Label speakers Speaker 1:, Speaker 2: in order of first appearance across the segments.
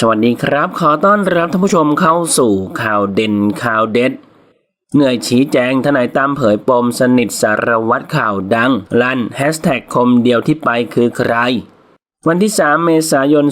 Speaker 1: สวัสดีครับ ขอต้อนรับท่านผู้ชมเข้าสู่ข่าวเด่นข่าวเด็ดเหนื่อยชี้แจงทนายตั้มเผยปมสนิทสารวัตรข่าวดัง ลั่นแฮชแท็กคมเดียวที่ไปคือใคร วันที่ 3 เมษายน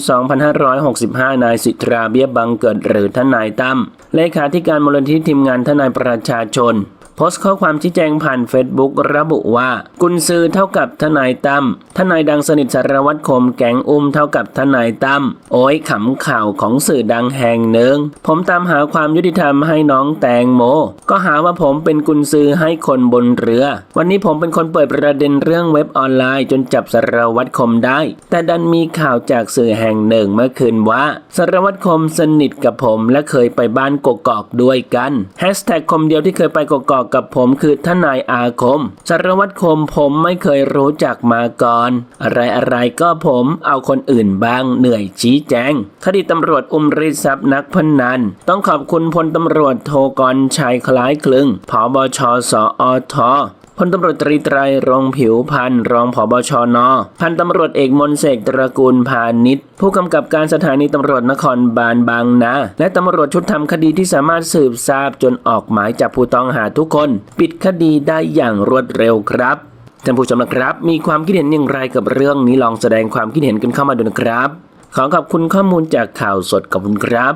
Speaker 1: 2565 นายสิทธาเบี้ยบังเกิดหรือทนายตั้มเลขาธิการมูลนิธิทีมงานทนายประชาชน โพสต์ข้อความชี้แจงผ่านเฟซบุ๊กระบุว่า กุญซือเท่ากับทนายตั้มทนายดังสนิทสารวัตรคมแกงอุ้มเท่ากับทนายตั้มโอ้ยขำข่าวของสื่อดังแห่งหนึ่ง ผมตามหาความยุติธรรมให้น้องแตงโม ก็หาว่าผมเป็นกุญซือให้คนบนเรือ วันนี้ผมเป็นคนเปิดประเด็นเรื่องเว็บออนไลน์ จนจับสารวัตรคมได้ แต่ดันมีข่าวจากสื่อแห่งหนึ่งเมื่อคืนว่าสารวัตรคมสนิทกับผมและเคยไปบ้านกกอกด้วยกันแฮชแท็กคมเดียวที่เคยไปกกอกกับผมคือทนายอาคมสารวัตรคมผมไม่เคยรู้จักมาก่อน อะไรอะไรก็ผมเอาคนอื่นบ้างเหนื่อยชี้แจง คดีตำรวจอุ้มรีดทรัพย์นักพนัน ต้องขอบคุณพลตำรวจโทกรชัยคล้ายคลึงผบชสอท พลตำรวจตรีไตรรงผิวพันธ์รองผบชน พันตำรวจเอกมนเสกตระกูลพาณิชย์ผู้กำกับการสถานีตำรวจนครบาลบางนา และตำรวจชุดทำคดีที่สามารถสืบทราบจนออกหมายจับผู้ต้องหาทุกคน ปิดคดีได้อย่างรวดเร็วครับท่านผู้ชมนะครับ มีความคิดเห็นอย่างไรกับเรื่องนี้ลองแสดงความคิดเห็นกันเข้ามาดูนะครับ ขอขอบคุณข้อมูลจากข่าวสดขอบคุณครับ